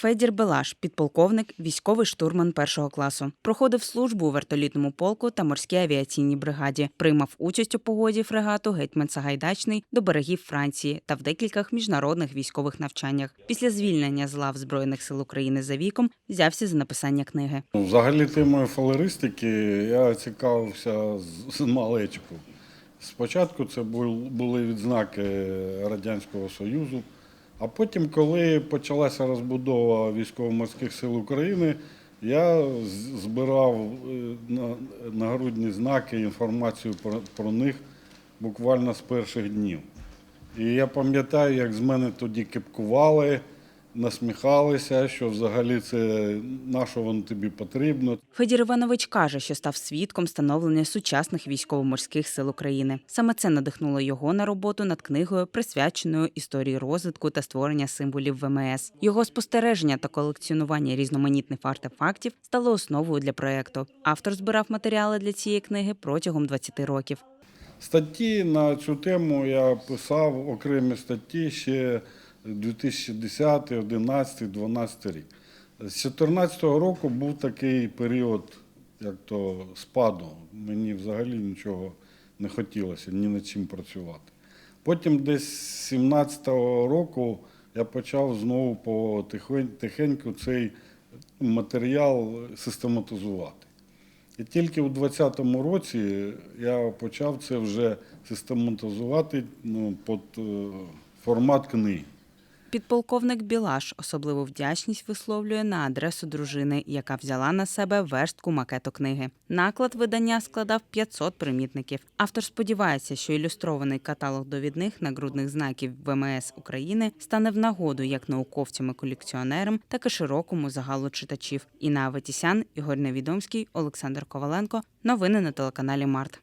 Федір Белаш, підполковник, військовий штурман першого класу. Проходив службу у вертолітному полку та морській авіаційній бригаді. Приймав участь у погоді фрегату Гетьман Сагайдачний до берегів Франції та в декількох міжнародних військових навчаннях. Після звільнення з лав Збройних сил України за віком взявся за написання книги. Ну, Взагалі темою фалеристики я цікавився з- маличку. Спочатку це були відзнаки Радянського Союзу, а потім, коли почалася розбудова військово-морських сил України, я збирав е, нагрудні знаки, інформацію про, них буквально з перших днів. І я пам'ятаю, як з мене тоді кипкували, насміхалися, що взагалі це на що воно тобі потрібно. Федір Іванович каже, що став свідком становлення сучасних військово-морських сил України. Саме це надихнуло його на роботу над книгою, присвяченою історії розвитку та створення символів ВМС. Його спостереження та колекціонування різноманітних артефактів стало основою для проекту. Автор збирав матеріали для цієї книги протягом 20 років. Статті на цю тему я писав окремі статті ще 2010, 11, 12 рік. З 2014 року був такий період, як то спаду. Мені взагалі нічого не хотілося, ні над чим працювати. Потім десь з 2017 року я почав знову потихень- тихеньку цей матеріал систематизувати. І тільки у 2020 році я почав це вже систематизувати ну, під е, формат книги. Підполковник Білаш особливу вдячність висловлює на адресу дружини, яка взяла на себе верстку макету книги. Наклад видання складав 500 примітників. Автор сподівається, що ілюстрований каталог довідних нагрудних знаків ВМС України стане в нагоду як науковцям і колекціонерам, так і широкому загалу читачів. Інна Аветісян, Ігор Невідомський, Олександр Коваленко. Новини на телеканалі Март.